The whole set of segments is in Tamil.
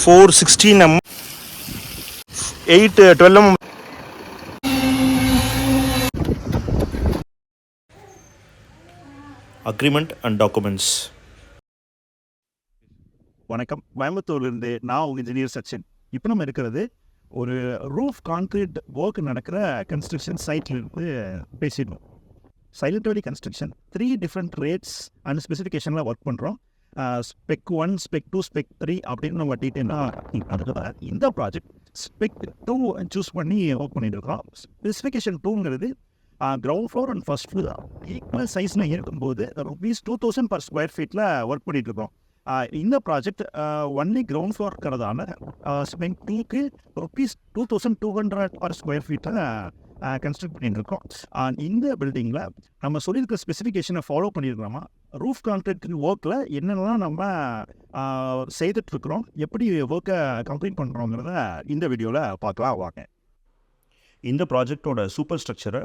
Four sixteen M eight twelve M agreement and documents வணக்கம். கோயம்புத்தூர்லேருந்து நான் உங்கள் இன்ஜினியர் சச்சின். இப்போ நம்ம இருக்கிறது ஒரு ரூஃப் கான்க்ரீட் ஒர்க் நடக்கிற கன்ஸ்ட்ரக்ஷன் சைட்லேருந்து பேசிடணும். Silent Valley construction three different rates and ஸ்பெசிஃபிகேஷனில் work பண்ணுறோம் spec one spec two spec three அப்படின்னு நம்ம டீட்டெயிலாக அதுக்கு இந்த ப்ராஜெக்ட் ஸ்பெக் டூ சூஸ் பண்ணி ஒர்க் பண்ணிட்டு இருக்கோம். Specification டூங்கிறது ground floor and first floor equal சைஸ்னு இருக்கும்போது rupees two thousand per square ஃபீட்டில் ஒர்க் பண்ணிட்டு இருக்கோம். இந்த ப்ராஜெக்ட் ஒன்லி கிரவுண்ட் ஃப்ளோர் இருக்கிறதால ஸ்பெக் டூக்கு rupees two thousand two hundred per square ஃபீட்டில் கன்ஸ்ட்ரக்ட் பண்ணிட்டு இருக்கோம் இந்த பில்டிங்கில் நம்ம சொல்லியிருக்க ஸ்பெசிஃபிகேஷனை ஃபாலோ பண்ணியிருக்கிறோமா? ரூஃப் கான்ட்ராக்ட் ஒர்க்கில் என்னென்னலாம் நம்ம செய்துட்ருக்குறோம் எப்படி ஒர்க்கை கம்ப்ளீட் பண்ணுறோங்கிறத இந்த வீடியோவில் பார்க்கலாம் வாங்க. இந்த ப்ராஜெக்டோட சூப்பர் ஸ்ட்ரக்சரை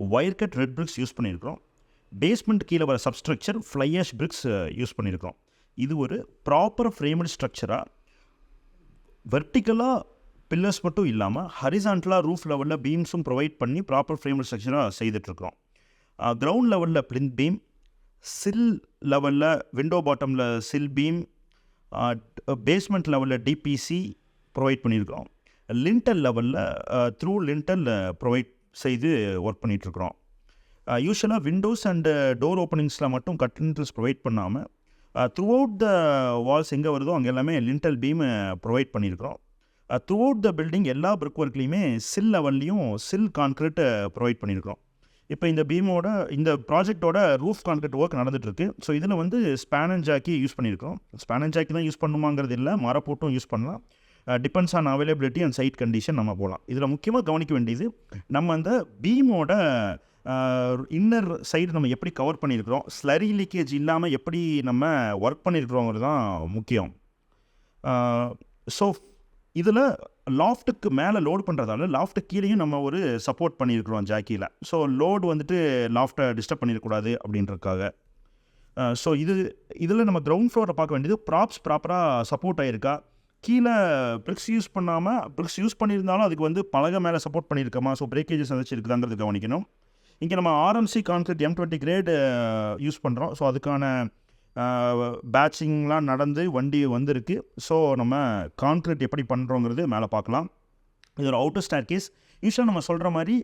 wire cut red bricks use பண்ணியிருக்கிறோம். பேஸ்மெண்ட் கீழே வர சப்ஸ்ட்ரக்சர் ஃப்ளையாஷ் பிரிக்ஸ் யூஸ் பண்ணியிருக்கிறோம். இது ஒரு ப்ராப்பர் ஃப்ரேமட் ஸ்ட்ரக்சராக வெர்டிக்கலாக பில்லர்ஸ் மட்டும் இல்லாமல் ஹரிசான்டலாக ரூஃப் லெவலில் பீம்ஸும் ப்ரொவைட் பண்ணி ப்ராப்பர் ஃப்ரேம் ஸ்ட்ரக்சராக செய்துட்ருக்குறோம் கிரவுண்ட் லெவலில் பிளிந்த் பீம் சில் லெவலில் விண்டோ பாட்டமில் சில் பீம் பேஸ்மெண்ட் லெவலில் டிபிசி ப்ரொவைட் பண்ணியிருக்கிறோம். லிண்டல் லெவலில் த்ரூ லிண்டல் ப்ரொவைட் செய்து ஒர்க் பண்ணிகிட்ருக்குறோம் யூஸ்வலாக விண்டோஸ் அண்டு டோர் ஓப்பனிங்ஸில் மட்டும் கட்டின்ஸ் ப்ரொவைட் பண்ணாமல் த்ரூ அவுட் த வால்ஸ் எங்கே வருதோ அங்கே எல்லாமே லிண்டல் பீம் ப்ரொவைட் பண்ணியிருக்கிறோம். த்ரூ அவுட் த பில்டிங் எல்லா பிரிக் ஒர்க்லேயுமே சில் லெவல்லையும் சில் கான்க்ரீட்டை ப்ரொவைட் பண்ணியிருக்கிறோம் இப்போ இந்த பீமோட இந்த ப்ராஜெக்டோட ரூஃப் கான்க்ரீட் ஒர்க் நடந்துட்டுருக்கு. ஸோ இதில் வந்து ஸ்பேனன் ஜாக்கி யூஸ் பண்ணியிருக்கோம் ஸ்பேனன் ஜாக்கி தான் யூஸ் பண்ணுமாங்கிறது இல்லை மரப்போட்டும் யூஸ் பண்ணலாம். Depends on availability and site condition நம்ம போகலாம் இதில் முக்கியமாக கவனிக்க வேண்டியது நம்ம அந்த பீமோட uh, இன்னர் சைடு நம்ம எப்படி கவர் பண்ணியிருக்கிறோம் ஸ்லரி லீக்கேஜ் இல்லாமல் எப்படி நம்ம ஒர்க் பண்ணியிருக்கிறோங்கிறது தான் முக்கியம். Uh, ஸோ இதில் லாஃப்ட்டுக்கு மேலே லோடு பண்ணுறதால லாஃப்ட்டு கீழேயும் நம்ம ஒரு சப்போர்ட் பண்ணியிருக்கிறோம் ஜாக்கியில் ஸோ லோடு வந்துட்டு லாஃப்ட்டை டிஸ்டர்ப் பண்ணிடக்கூடாது அப்படின்றதுக்காக. ஸோ இது இதில் நம்ம கிரவுண்ட் ஃப்ளோரை பார்க்க வேண்டியது ப்ராப்ஸ் ப்ராப்பராக சப்போர்ட் ஆகிருக்கா கீழே பிரிக்ஸ் யூஸ் பண்ணாமல் பிரிக்ஸ் யூஸ் பண்ணியிருந்தாலும் அதுக்கு வந்து பலகை மேலே சப்போர்ட் பண்ணியிருக்கோமா? ஸோ பிரேக்கேஜஸ் ஏதாச்சும் இருக்குதாங்கிறது கவனிக்கணும். இங்கே நம்ம RMC concrete M twenty grade use பண்ணுறோம் ஸோ அதுக்கான பேட்சிங்லாம் நடந்து வண்டி வந்திருக்கு. ஸோ நம்ம கான்க்ரீட் எப்படி பண்ணுறோங்கிறது மேலே பார்க்கலாம். இது ஒரு அவுட்டர் ஸ்டார் கேஸ் யூஸ்வலாக நம்ம சொல்கிற மாதிரி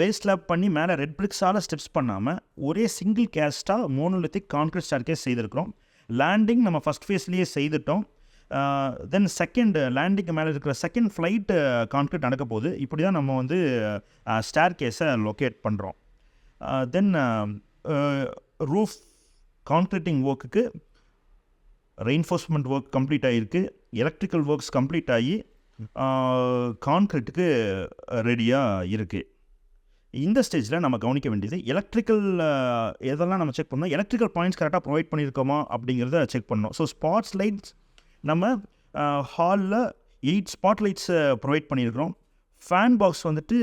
வேஸ்ட் ஸ்லாப் பண்ணி மேலே ரெட் பிரிக்ஸால் ஸ்டெப்ஸ் பண்ணாமல் ஒரே சிங்கிள் கேஸ்ட்டாக மோனோலித்திக் கான்க்ரீட் ஸ்டார் கேஸ் செய்திருக்கிறோம். லேண்டிங் நம்ம ஃபஸ்ட் ஃபேஸ்லேயே செய்துட்டோம். தென் செகண்ட் லேண்டிங்க்கு மேலே இருக்கிற செகண்ட் ஃப்ளைட்டு கான்க்ரீட் நடக்க போகுது. இப்படி தான் நம்ம வந்து ஸ்டார் கேஸை லொக்கேட் பண்ணுறோம் தென் ரூஃப் கான்க்ரீட்டிங் ஒர்க்குக்கு ரெயின்ஃபோர்ஸ்மெண்ட் ஒர்க் கம்ப்ளீட் ஆகிருக்கு எலக்ட்ரிக்கல் ஒர்க்ஸ் கம்ப்ளீட் ஆகி கான்க்ரீட்டுக்கு ரெடியாக இருக்குது இந்த ஸ்டேஜில் நம்ம கவனிக்க வேண்டியது எலக்ட்ரிக்கல் எதெல்லாம் நம்ம செக் பண்ணோம்? எலக்ட்ரிக்கல் பாயிண்ட்ஸ் கரெக்டாக ப்ரொவைட் பண்ணியிருக்கோமா? அப்படிங்கிறத செக் பண்ணோம். ஸோ ஸ்பாட்ஸ் லைட்ஸ் நம்ம ஹாலில் எயிட் ஸ்பாட் லைட்ஸை ப்ரொவைட் பண்ணியிருக்கிறோம். ஃபேன் பாக்ஸ் வந்துட்டு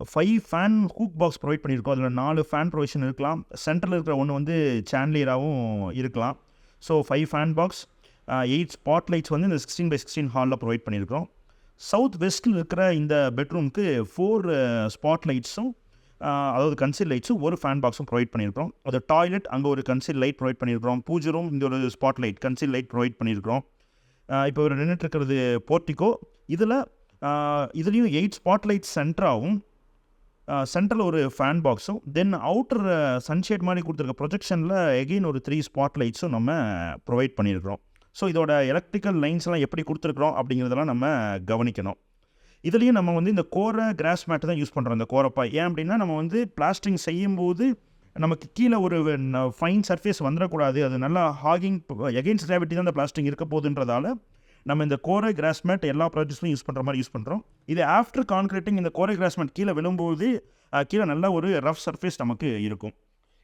five fan hook box provide பண்ணியிருக்கோம். அதில் நாலு ஃபேன் ப்ரொவிஷன் இருக்கலாம். சென்டரில் இருக்கிற ஒன்று வந்து சாண்ட்லியராகவும் இருக்கலாம். So five fan box eight spot lights வந்து இந்த சிக்ஸ்டீன் பை சிக்ஸ்டீன் ஹாலில் ப்ரொவைட் பண்ணியிருக்கோம். சவுத் வெஸ்ட்டில் இருக்கிற இந்த பெட்ரூம்க்கு ஃபோர் ஸ்பாட் லைட்ஸும் அதாவது கன்சில் லைட்ஸும் ஒரு ஃபேன் பாக்ஸும் ப்ரொவைட் பண்ணியிருக்கிறோம் அது டாய்லெட் அங்கே ஒரு கன்சில் லைட் ப்ரொவைட் பண்ணியிருக்கிறோம். பூஜை ரூம் இங்கே ஒரு spot light concealed light provide பண்ணியிருக்கிறோம் uh, இப்போ ஒரு நின்றுட்டு இருக்கிறது போர்ட்டிக்கோ இதில் இதுலேயும் எயிட் ஸ்பாட் லைட் சென்டராகவும் சென்ட்ரல் ஒரு ஃபேன் பாக்ஸும் தென் அவுட்டர் சன்ஷேட் மாதிரி கொடுத்துருக்க ப்ரொஜெக்ஷனில் எகெயின் ஒரு த்ரீ ஸ்பாட் லைட்ஸும் நம்ம ப்ரொவைட் பண்ணியிருக்கிறோம். ஸோ இதோட எலக்ட்ரிக்கல் லைன்ஸ்லாம் எப்படி கொடுத்துருக்குறோம் அப்படிங்கிறதெல்லாம் நம்ம கவனிக்கணும். இதுலேயும் நம்ம வந்து இந்த கோரை கிராஸ் மேட்டு தான் யூஸ் பண்ணுறோம் இந்த கோரப்பா. ஏன் அப்படின்னா நம்ம வந்து பிளாஸ்டிங் செய்யும்போது நமக்கு கீழே ஒரு ஃபைன் சர்ஃபேஸ் வந்துடக்கூடாது அது நல்லா ஹாகிங் எகெயின்ஸ்ட் கிராவிட்டி தான் அந்த பிளாஸ்டிங் இருக்க போகுதுன்றதால நம்ம இந்த கோரை கிராஸ்மேட் எல்லா ப்ராஜெக்ட்ஸ்லையும் யூஸ் பண்ணுற மாதிரி யூஸ் பண்ணுறோம் இது ஆஃப்டர் கான்க்ரீட்டிங் இந்த கோரை கிராஸ்மேட் கீழே விழும்போது கீழே நல்ல ஒரு ரஃப் சர்ஃபேஸ் நமக்கு இருக்கும்.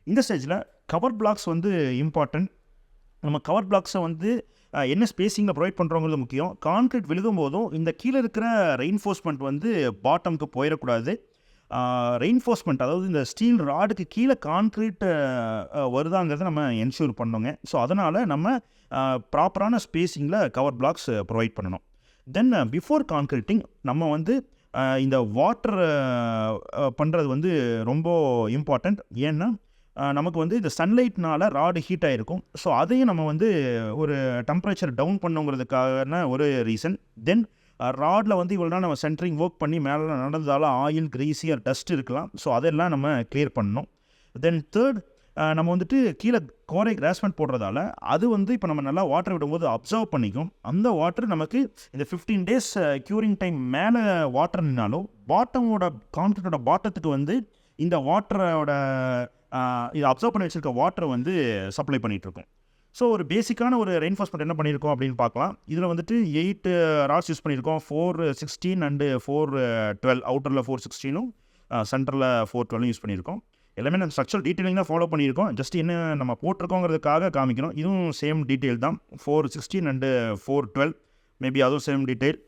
இந்த ஸ்டேஜில் கவர் பிளாக்ஸ் வந்து இம்பார்ட்டன்ட் நம்ம கவர் பிளாக்ஸை வந்து என்ன ஸ்பேஸிங்கில் ப்ரொவைட் பண்ணுறோங்கிறது முக்கியம். கான்க்ரீட் விழுகும் போதும் இந்த கீழே இருக்கிற ரெயின்ஃபோர்ஸ்மெண்ட் வந்து பாட்டம்க்கு போயிடக்கூடாது. ரெயின்ஃபோர்ஸ்மெண்ட் அதாவது இந்த ஸ்டீல் ராடுக்கு கீழே கான்க்ரீட் வருதாங்கிறத நம்ம என்ஷூர் பண்ணோங்க. ஸோ அதனால் நம்ம ப்ராப்பரான ஸ்பேஸிங்கில் கவர் பிளாக்ஸ் ப்ரொவைட் பண்ணணும். தென் பிஃபோர் கான்க்ரீட்டிங் நம்ம வந்து இந்த வாட்டர் பண்ணுறது வந்து ரொம்ப இம்பார்ட்டண்ட் ஏன்னா நமக்கு வந்து இந்த சன்லைட்னால ராடு ஹீட் ஆகிருக்கும் ஸோ அதையும் நம்ம வந்து ஒரு டெம்பரேச்சர் டவுன் பண்ணுங்கிறதுக்கான ஒரு ரீசன் தென் ராடில் வந்து இவ்வளோ நம்ம சென்ட்ரிங் ஒர்க் பண்ணி மேலே நடந்ததால் ஆயில் கிரீஸியர் டஸ்ட் இருக்கலாம். ஸோ அதெல்லாம் நம்ம கிளியர் பண்ணணும். தென் தேர்ட் நம்ம வந்துட்டு கீழே கோரை கிராஸ்மெண்ட் போடுறதால அது வந்து இப்போ நம்ம நல்லா வாட்டர் விடும்போது அப்சர்வ் பண்ணிக்கும். அந்த வாட்டர் நமக்கு இந்த ஃபிஃப்டீன் டேஸ் க்யூரிங் டைம் மேலே வாட்டர் பாட்டமோட கான்கிரீட்டோட பாட்டத்துக்கு வந்து இந்த வாட்டரோட இது அப்சர்வ் பண்ணி வச்சுருக்க வாட்டரை வந்து சப்ளை பண்ணிகிட்ருக்கோம் ஸோ ஒரு பேசிக்கான ஒரு ரெயின்ஃபோர்ஸ்மெண்ட் என்ன பண்ணியிருக்கோம் அப்படின்னு பார்க்கலாம். இதில் வந்துட்டு எயிட் ராட்ஸ் யூஸ் பண்ணியிருக்கோம். Four sixteen and four twelve அவுட்டரில் ஃபோர் சிக்ஸ்டீனும் சென்டரில் ஃபோர் டுவெலும் யூஸ் பண்ணியிருக்கோம். எல்லாமே நம்ம ஸ்ட்ரக்சர் டீட்டெயிலிங் தான் ஃபாலோ பண்ணியிருக்கோம். ஜஸ்ட் என்ன நம்ம போட்டிருக்கோங்கிறதுக்காக காமிக்கிறோம். இதுவும் சேம் டீட்டெயில் தான். Four sixteen and four twelve maybe அதுவும் சேம் டீட்டெயில்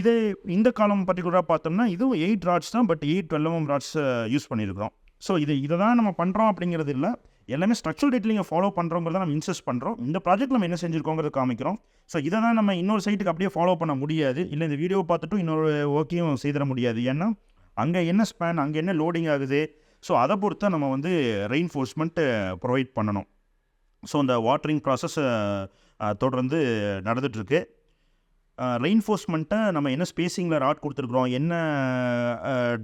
இதே இந்த காலம் பர்டிகுலராக பார்த்தோம்னா இதுவும் எயிட் ராட்ஸ் தான் பட் எயிட் டுவெல்லும் ராட்ஸ் யூஸ் பண்ணியிருக்கிறோம். ஸோ இது இதை தான் நம்ம பண்ணுறோம் அப்படிங்கிறது இல்லை. எல்லாமே ஸ்ட்ரக்சரல் டீட்டெயிலிங்கை ஃபாலோ பண்ணுறோங்கிறத நம்ம இன்சஸ்ட் பண்ணுறோம் இந்த ப்ராஜெக்ட் நம்ம என்ன செஞ்சுருக்கோங்கிறது காமிக்கிறோம். ஸோ இதை தான் நம்ம இன்னொரு சைட்டுக்கு அப்படியே ஃபாலோ பண்ண முடியாது. இல்லை இந்த வீடியோ பார்த்துட்டும் இன்னொரு ஒர்க்கையும் செய்திட முடியாது. ஏன்னா அங்கே என்ன ஸ்பேன் அங்கே என்ன லோடிங் ஆகுது? ஸோ அதை பொறுத்து நம்ம வந்து ரெயின்ஃபோர்ஸ்மெண்ட்டு ப்ரொவைட் பண்ணணும். ஸோ இந்த வாட்டரிங் ப்ராசஸ் தொடர்ந்து நடந்துகிட்ருக்கு ரெயின்ஃபோர்ஸ்மெண்ட்டை நம்ம என்ன ஸ்பேஸிங்கில் ராட் கொடுத்துருக்குறோம்? என்ன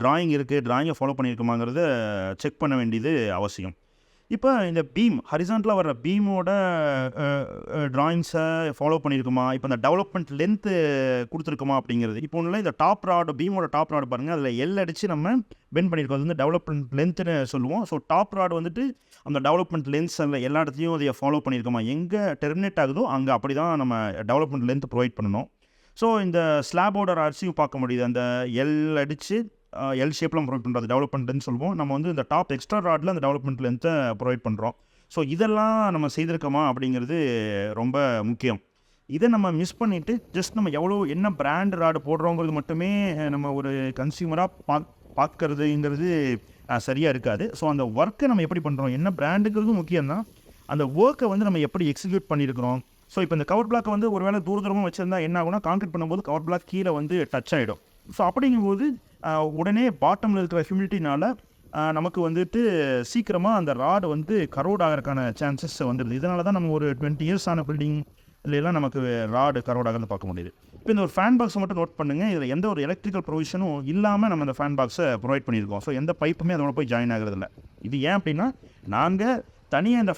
ட்ராயிங் இருக்குது ட்ராயிங்கை ஃபாலோ பண்ணியிருக்குமாங்கிறத செக் பண்ண வேண்டியது அவசியம். இப்போ இந்த பீம் ஹரிசான்டலாக வர்ற பீமோட ட்ராயிங்ஸை ஃபாலோ பண்ணியிருக்குமா? இப்போ இந்த டெவலப்மெண்ட் லென்த்து கொடுத்துருக்குமா அப்படிங்கிறது. இப்போ ஒன்றும் இந்த டாப் ராடு பீமோட டாப் ராடு பாருங்கள் அதில் எல் அடித்து நம்ம பெண்ட் பண்ணியிருக்கோம். அது வந்து டெவலப்மெண்ட் லென்த்துன்னு சொல்லுவோம். ஸோ டாப் ராடு வந்துட்டு அந்த டெவலப்மெண்ட் லென்ஸ் அதில் எல்லா இடத்துலையும் அதை ஃபாலோ பண்ணியிருக்கோமா? எங்கே டெர்மினேட் ஆகுதோ அங்கே அப்படி தான் நம்ம டெவலப்மெண்ட் லென்த் ப்ரொவைட் பண்ணணும். ஸோ இந்த ஸ்லாபோட ராட்ஸையும் பார்க்க முடியுது. அந்த எல் அடித்து எல் ஷேப்பில் ப்ரொவைட் பண்ணுறது டெவலப்மெண்ட்னு சொல்லுவோம். நம்ம வந்து இந்த டாப் எக்ஸ்ட்ரா ராடில் அந்த டெவலப்மெண்ட் லென்த்தை ப்ரொவைட் பண்ணுறோம் ஸோ இதெல்லாம் நம்ம செய்திருக்கோமா அப்படிங்கிறது ரொம்ப முக்கியம். இதை நம்ம மிஸ் பண்ணிவிட்டு ஜஸ்ட் நம்ம எவ்வளோ என்ன பிராண்ட் ராடு போடுறோங்கிறது மட்டுமே நம்ம ஒரு கன்சியூமராக பா பார்க்கறதுங்கிறது சரியாக இருக்காது. ஸோ அந்த ஒர்க்கை நம்ம எப்படி பண்ணுறோம் என்ன பிராண்டுங்கிறதும் முக்கியம்தான். அந்த ஒர்க்கை வந்து நம்ம எப்படி எக்ஸிக்யூட் பண்ணியிருக்கிறோம் ஸோ இப்போ இந்த கவர் பிளாக் வந்து ஒருவேளை தூர தூரமாக வச்சுருந்தா என்ன ஆகும்னா கான்க்ரீட் பண்ணும்போது கவர் பிளாக் கீழே வந்து டச் ஆகிடும் ஸோ அப்படிங்கும்போது உடனே பாட்டமில் இருக்கிற ஹியூமிடிட்டினால நமக்கு வந்துட்டு சீக்கிரமாக அந்த ராடு வந்து கரோட் ஆகிறதுக்கான சான்சஸ் வந்துடுது. இதனால தான் நம்ம ஒரு டுவெண்ட்டி இயர்ஸ் ஆன பில்டிங் எல்லாம் நமக்கு ராடு கரோட் ஆகிறது பார்க்க முடியுது. இப்போ இந்த ஒரு ஃபேன் பாக்ஸை மட்டும் நோட் பண்ணுங்கள் இதில் எந்த ஒரு எலக்ட்ரிக்கல் ப்ரொவிஷனும் இல்லாமல் நம்ம இந்த ஃபேன் பாக்ஸை ப்ரொவைட் பண்ணியிருக்கோம். ஸோ எந்த பைப்புமே அதோட போய் ஜாயின் ஆகிறது இல்லை இது ஏன் அப்படின்னா நாங்கள் தனியாக இந்த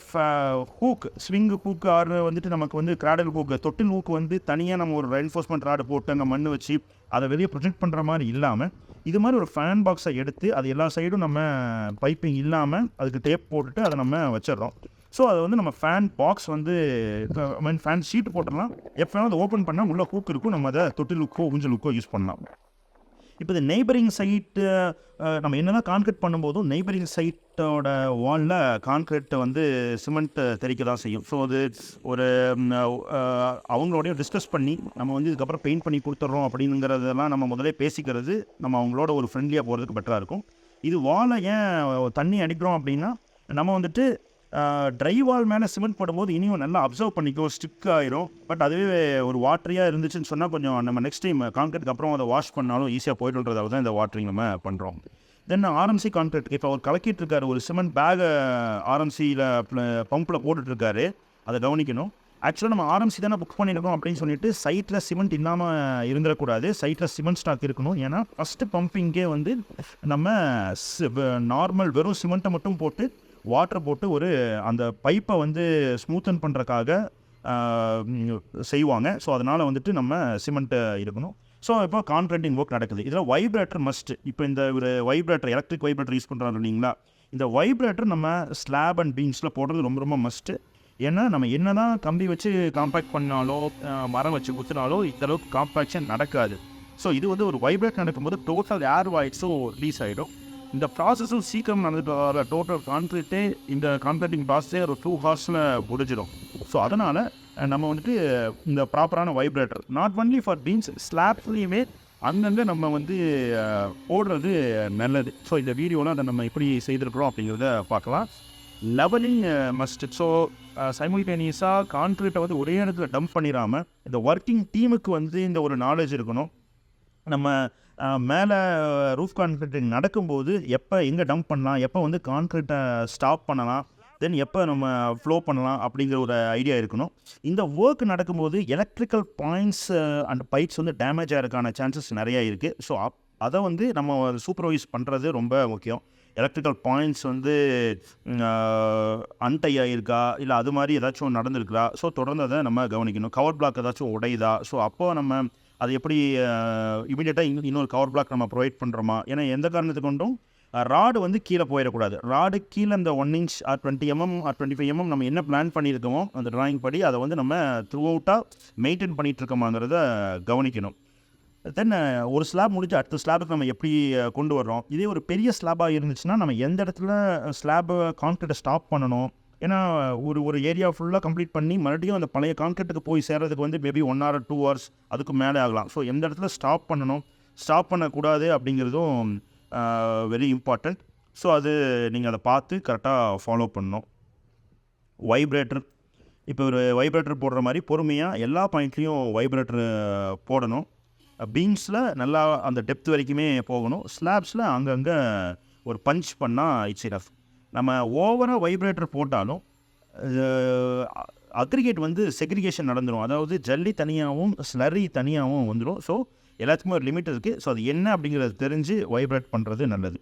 ஹூக் ஸ்விங் ஹூக் ஆறு வந்துட்டு நமக்கு வந்து கிராடல் ஹூக் தொட்டில் ஹூக் வந்து தனியாக நம்ம ஒரு என்ஃபோர்ஸ்மெண்ட் ராடு போட்டு அங்கே மண் வச்சு அதை வெளியே ப்ரொஜெக்ட் பண்ணுற மாதிரி இல்லாமல் இது மாதிரி ஒரு ஃபேன் பாக்ஸை எடுத்து அது எல்லா சைடும் நம்ம பைப்பிங் இல்லாமல் அதுக்கு டேப் போட்டுட்டு அதை நம்ம வச்சிடுறோம். ஸோ அதை வந்து நம்ம ஃபேன் பாக்ஸ் வந்து மீன் ஃபேன் ஷீட் போட்டுடலாம். எப்போ அதை ஓப்பன் பண்ணால் உள்ள ஹூக் இருக்கும். நம்ம அதை தொட்டில் ஹூக்கோ ஊஞ்சல் ஹூக்கோ யூஸ் பண்ணலாம். இப்போ இந்த நெய்பரிங் சைட்டு நம்ம என்னதான் கான்கிரீட் பண்ணும்போதும் நெய்பரிங் சைட்டோட வாலில் கான்கிரீட் வந்து சிமெண்ட் தெறிக்க தான் செய்யும். ஸோ அது ஒரு அவங்களோடய டிஸ்கஸ் பண்ணி நம்ம வந்து இதுக்கப்புறம் பெயிண்ட் பண்ணி கொடுத்துட்றோம் அப்படிங்கிறதெல்லாம் நம்ம முதலே பேசிக்கிறது நம்ம அவங்களோட ஒரு ஃப்ரெண்ட்லியாக போகிறதுக்கு பெட்டராக இருக்கும். இது வாலை ஏன் தண்ணி அடிக்கிறோம் அப்படின்னா நம்ம வந்துட்டு ட்ரை வால் மேலே சிமெண்ட் போடும்போது இனியும் நல்லா அப்சர்வ் பண்ணிக்கும் ஸ்டிக் ஆயிரும். பட் அதுவே ஒரு வாட்டரியாக இருந்துச்சுன்னு சொன்னால் கொஞ்சம் நம்ம நெக்ஸ்ட் டைம் கான்கிரீட்க்கு அப்புறம் அதை வாஷ் பண்ணாலும் ஈஸியாக போயிட்டுன்றதால தான் இந்த வாட்டரிங் நம்ம பண்ணுறோம் தென் ஆர்எம்சி கான்கிரீட் இப்போ அவர் கலக்கிட்டு இருக்காரு ஒரு சிமெண்ட் பேகை ஆர்எம்சியில் பம்பில் போட்டுட்ருக்காரு அதை கவனிக்கணும். ஆக்சுவலாக நம்ம ஆர்எம்சி தானே புக் பண்ணியிருக்கோம் அப்படின்னு சொல்லிட்டு சைட்டில் சிமெண்ட் இல்லாமல் இருந்துடக்கூடாது. சைட்டில் சிமெண்ட் ஸ்டாக் இருக்கணும். ஏன்னா ஃபஸ்ட்டு பம்பிங்கே வந்து நம்ம நார்மல் வெறும் சிமெண்ட்டை மட்டும் போட்டு வாட்டர் போட்டு ஒரு அந்த பைப்பை வந்து ஸ்மூத்தன் பண்ணுறக்காக செய்வாங்க. ஸோ அதனால் வந்துட்டு நம்ம சிமெண்ட்டு இருக்கணும் ஸோ இப்போ கான்ட்ராக்டிங் ஒர்க் நடக்குது. இதில் வைப்ரேட்டர் மஸ்ட் இப்போ இந்த ஒரு வைப்ரேட்டர் எலக்ட்ரிக் வைப்ரேட்டர் யூஸ் பண்ணுறாங்க இல்லைங்களா? இந்த வைப்ரேட்டர் நம்ம ஸ்லாப் அண்ட் பீம்ஸில் போடுறது ரொம்ப ரொம்ப மஸ்ட்டு ஏன்னா நம்ம என்ன தான் கம்பி வச்சு காம்பேக்ட் பண்ணாலோ மரம் வச்சு குத்துனாலோ இந்தளவுக்கு காம்பேக்ஷன் நடக்காது. ஸோ இது வந்து ஒரு வைப்ரேட் நடக்கும்போது டோட்டல் ஏர் வாய்ஸும் ரிலீஸ் ஆகிடும் இந்த ப்ராசஸும் சீக்கிரம் நடந்துட்டு வர டோட்டல் கான்க்ரீட்டே இந்த கான்ட்ராக்டிங் ப்ராசஸே ஒரு டூ ஹார்ஸில் முடிஞ்சிடும். ஸோ அதனால் நம்ம வந்துட்டு இந்த ப்ராப்பரான vibrator not only for beams ஸ்லாப்லேயுமே அங்கங்கே நம்ம வந்து ஓடுறது நல்லது. ஸோ இந்த வீடியோவில் அதை நம்ம எப்படி செய்திருக்கிறோம் அப்படிங்கிறத பார்க்கலாம். லெவலிங் மஸ்ட் ஸோ சைமல்டேனியஸாக கான்க்ரீட்டை வந்து ஒரே இடத்துல டம்ப் பண்ணிடாமல் இந்த ஒர்க்கிங் டீமுக்கு வந்து இந்த ஒரு நாலேஜ் இருக்கணும். நம்ம மேலே ரூஃப் கான்க்ரீட்டிங் நடக்கும்போது எப்போ எங்கே டம்ப் பண்ணலாம்? எப்போ வந்து கான்க்ரீட்டை ஸ்டாப் பண்ணலாம்? தென் எப்போ நம்ம ஃப்ளோ பண்ணலாம்? அப்படிங்கிற ஒரு ஐடியா இருக்கணும். இந்த ஒர்க் நடக்கும்போது எலக்ட்ரிக்கல் பாயிண்ட்ஸ் அண்ட் பைப்ஸ் வந்து டேமேஜ் ஆகிறதுக்கான சான்சஸ் நிறையா இருக்குது ஸோ அப் அதை வந்து நம்ம சூப்பர்வைஸ் பண்ணுறது ரொம்ப முக்கியம். எலக்ட்ரிக்கல் பாயிண்ட்ஸ் வந்து அன்டை ஆகிருக்கா இல்லை அது மாதிரி ஏதாச்சும் நடந்திருக்குதா? ஸோ தொடர்ந்து அதை நம்ம கவனிக்கணும். கவர் பிளாக் ஏதாச்சும் உடையுதா? ஸோ அப்போ நம்ம அது எப்படி இமீடியட்டாக இன்னொரு கவர் பிளாக் நம்ம ப்ரொவைட் பண்ணுறோமா ஏன்னா எந்த காரணத்து கொண்டும் ராடு வந்து கீழே போயிடக்கூடாது. ராடு கீழே இந்த one inch or twenty mm or twenty five mm நம்ம என்ன பிளான் பண்ணியிருக்கோமோ அந்த டிராயிங் படி அதை வந்து நம்ம த்ரூ அவுட்டாக மெயின்டைன் பண்ணிகிட்ருக்கோமாங்கிறத கவனிக்கணும். தென் ஒரு ஸ்லாப் முடிஞ்சு அடுத்த ஸ்லாபுக்கு நம்ம எப்படி கொண்டு வர்றோம்? இதே ஒரு பெரிய ஸ்லாபாக இருந்துச்சுன்னா நம்ம எந்த இடத்துல ஸ்லாபை கான்கிரீட்டை ஸ்டாப் பண்ணணும்? ஏன்னா ஒரு ஒரு ஏரியா ஃபுல்லாக கம்ப்ளீட் பண்ணி மறுபடியும் அந்த பழைய கான்கிரீட்டுக்கு போய் சேர்றதுக்கு வந்து maybe one hour two hours அதுக்கு மேலே ஆகலாம். ஸோ எந்த இடத்துல ஸ்டாப் பண்ணணும் ஸ்டாப் பண்ணக்கூடாது அப்படிங்கிறதும் வெரி இம்பார்ட்டண்ட் ஸோ அது நீங்கள் அதை பார்த்து கரெக்டாக ஃபாலோ பண்ணணும். வைப்ரேட்டர் இப்போ ஒரு வைப்ரேட்டர் போடுற மாதிரி பொறுமையாக எல்லா பாயிண்ட்லேயும் வைப்ரேட்டர் போடணும். பீன்ஸில் நல்லா அந்த டெப்த் வரைக்குமே போகணும். ஸ்லாப்ஸில் அங்கங்கே ஒரு பஞ்ச் பண்ணால் இட்ஸ் இனஃப் நம்ம ஓவராக வைப்ரேட்டர் போட்டாலும் அக்ரிகேட் வந்து செக்ரிகேஷன் நடந்துடும் அதாவது ஜல்லி தனியாகவும் ஸ்லரி தனியாகவும் வந்துடும் ஸோ எல்லாத்துக்குமே ஒரு லிமிட் இருக்குது ஸோ அது என்ன அப்படிங்கிறது தெரிஞ்சு வைப்ரேட் பண்ணுறது நல்லது.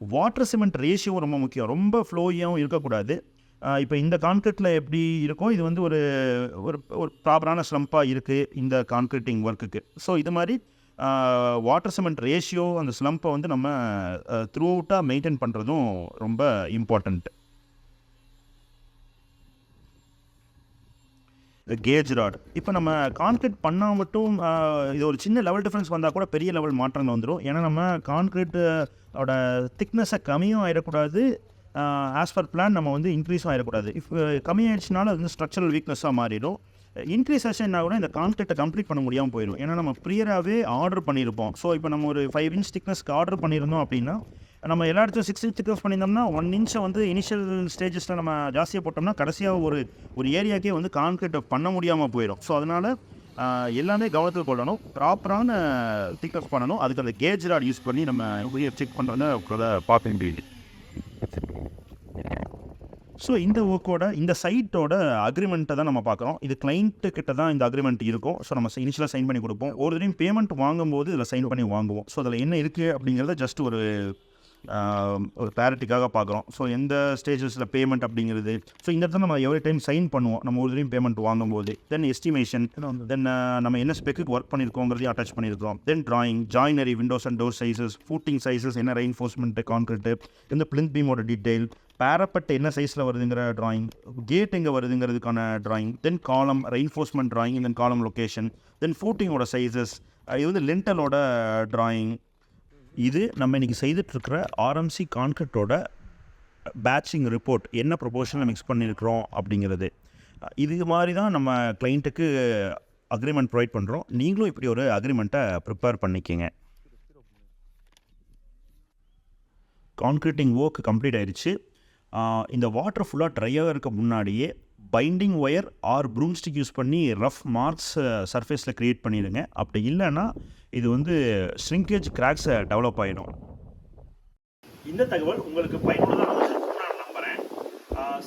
வாட்டர் சிமெண்ட் ரேஷியோ ரொம்ப முக்கியம். ரொம்ப ஃப்ளோயாகவும் இருக்கக்கூடாது. இப்போ இந்த கான்க்ரீட்டில் எப்படி இருக்கோ இது வந்து ஒரு ஒரு ஒரு ப்ராப்பரான ஸ்லம்பாக இருக்குது இந்த கான்க்ரீட்டிங் ஒர்க்குக்கு ஸோ இது மாதிரி வாட்டர் சிமெண்ட் ரேஷியோ அந்த ஸ்லம்பை வந்து நம்ம த்ரூ அவுட்டாக மெயின்டைன் பண்ணுறதும் ரொம்ப இம்பார்ட்டண்ட் கேஜ் ராட் இப்போ நம்ம கான்க்ரீட் பண்ணால் மட்டும் இது ஒரு சின்ன லெவல் டிஃப்ரென்ஸ் வந்தால் கூட பெரிய லெவல் மாற்றங்கள் வந்துடும் ஏன்னா நம்ம கான்க்ரீட்டோட திக்னஸை கம்மியும் ஆகிடக்கூடாது ஆஸ் பர் பிளான் நம்ம வந்து இன்க்ரீஸும் ஆகிடக்கூடாது இஃப் கம்மியாயிடுச்சுனால அது வந்து ஸ்ட்ரக்சரல் வீக்னஸாக மாறிடும். இன்க்ரீஸ் ஆச்சு கூட இந்த கான்கிரீட்டை கம்ப்ளீட் பண்ண முடியாமல் போயிடும். ஏன்னா நம்ம ப்ரியராகவே ஆர்டர் பண்ணியிருப்போம். ஸோ இப்போ நம்ம ஒரு ஃபைவ் இன்ச் திக்னஸ்க்கு ஆர்டர் பண்ணியிருந்தோம் அப்படின்னா நம்ம எல்லா இடத்துலையும் சிக்ஸ் இன்ச் திக்னஸ் பண்ணியிருந்தோம்னா ஒன் இன்ச்சை வந்து இனிஷியல் ஸ்டேஜஸில் நம்ம ஜாஸ்தியாக போட்டோம்னா கடைசியாக ஒரு ஒரு ஏரியாக்கே வந்து கான்கிரீட்டை பண்ண முடியாமல் போயிடும். ஸோ அதனால் எல்லாமே கவனத்தில் கொள்ளணும். ப்ராப்பரான திக்னஸ் பண்ணணும். அதுக்கு அந்த கேஜ் ராட் யூஸ் பண்ணி நம்ம செக் பண்ணுறத பார்க்க முடியுது ஸோ இந்த ஒர்க்கோட இந்த சைட்டோட அக்ரிமெண்ட்டை தான் நம்ம பார்க்குறோம். இது கிளைண்ட்டு கிட்ட தான் இந்த அக்ரிமெண்ட் இருக்கும். ஸோ நம்ம இனிஷியலாக சைன் பண்ணி கொடுப்போம். ஒரு தடையும் பேமெண்ட் வாங்கும்போது இதில் சைன் பண்ணி வாங்குவோம். ஸோ அதில் என்ன இருக்குது அப்படிங்கிறத ஜஸ்ட் ஒரு ஒரு கிளாரிட்டிக்காக பார்க்குறோம். ஸோ எந்த ஸ்டேஜஸில் பேமெண்ட் அப்படிங்கிறது. ஸோ இந்த இடத்துல நம்ம எவ்ரி டைம் சைன் பண்ணுவோம். நம்ம ஒரு தடையும் பேமெண்ட் வாங்கும்போது. தென் எஸ்டிமேஷன் தென் நம்ம என்ன ஸ்பெக்குக்கு ஒர்க் பண்ணியிருக்கோங்கிறதையும் அட்டாச் பண்ணியிருக்கோம் then drawing joinery windows and door sizes footing sizes என்ன ரெயின்ஃபோர்ஸ்மெண்ட்டு கான்கிரீட்டு இந்த பிளிந்த் பீமோட டீட்டெயில் பேரப்பட் என்ன சைஸில் வருதுங்கிற ட்ராயிங் கேட் எங்கே வருதுங்கிறதுக்கான ட்ராயிங் தென் காலம் ரெயின்ஃபோர்ஸ்மெண்ட் ட்ராயிங் தென் காலம் லொக்கேஷன் தென் ஃபூட்டிங்கோட சைஸஸ் இது வந்து லென்டலோட ட்ராயிங் இது நம்ம இன்றைக்கி செய்துட்ருக்கிற ஆர்எம்சி கான்கிரீட்டோட பேட்சிங் ரிப்போர்ட் என்ன ப்ரொபோஷனில் மிக்ஸ் பண்ணியிருக்கிறோம் அப்படிங்கிறது. இது மாதிரி தான் நம்ம கிளைண்ட்டுக்கு அக்ரிமெண்ட் ப்ரொவைட் பண்ணுறோம் நீங்களும் இப்படி ஒரு அக்ரிமெண்ட்டை ப்ரிப்பேர் பண்ணிக்கங்க. கான்க்ரீட்டிங் ஒர்க் கம்ப்ளீட் ஆயிடுச்சு இந்த வாட்டர் ஃபுல்லாக ட்ரையாக இருக்க முன்னாடியே binding wire or broomstick use பண்ணி ரஃப் மார்க்ஸ் சர்ஃபேஸில் க்ரியேட் பண்ணிடுங்க. அப்படி இல்லைன்னா இது வந்து ஸ்ட்ரிங்கேஜ் கிராக்ஸை டெவலப் ஆகிடும் இந்த தகவல் உங்களுக்கு பயனுள்ளதாக நான் நம்புகிறேன்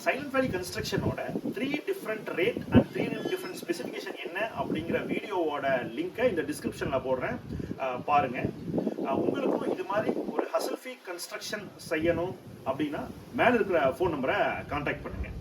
Silent Valley கன்ஸ்ட்ரக்ஷனோட three different rate and three different specification என்ன அப்படிங்கிற வீடியோவோட லிங்கை இந்த டிஸ்கிரிப்ஷனில் போடுறேன். பாருங்கள் உங்களுக்கும் இது மாதிரி ஒரு ஹசல்ஃபி கன்ஸ்ட்ரக்ஷன் செய்யணும் அப்படின்னா மேலே இருக்கிற ஃபோன் நம்பரை காண்டாக்ட் பண்ணுங்கள்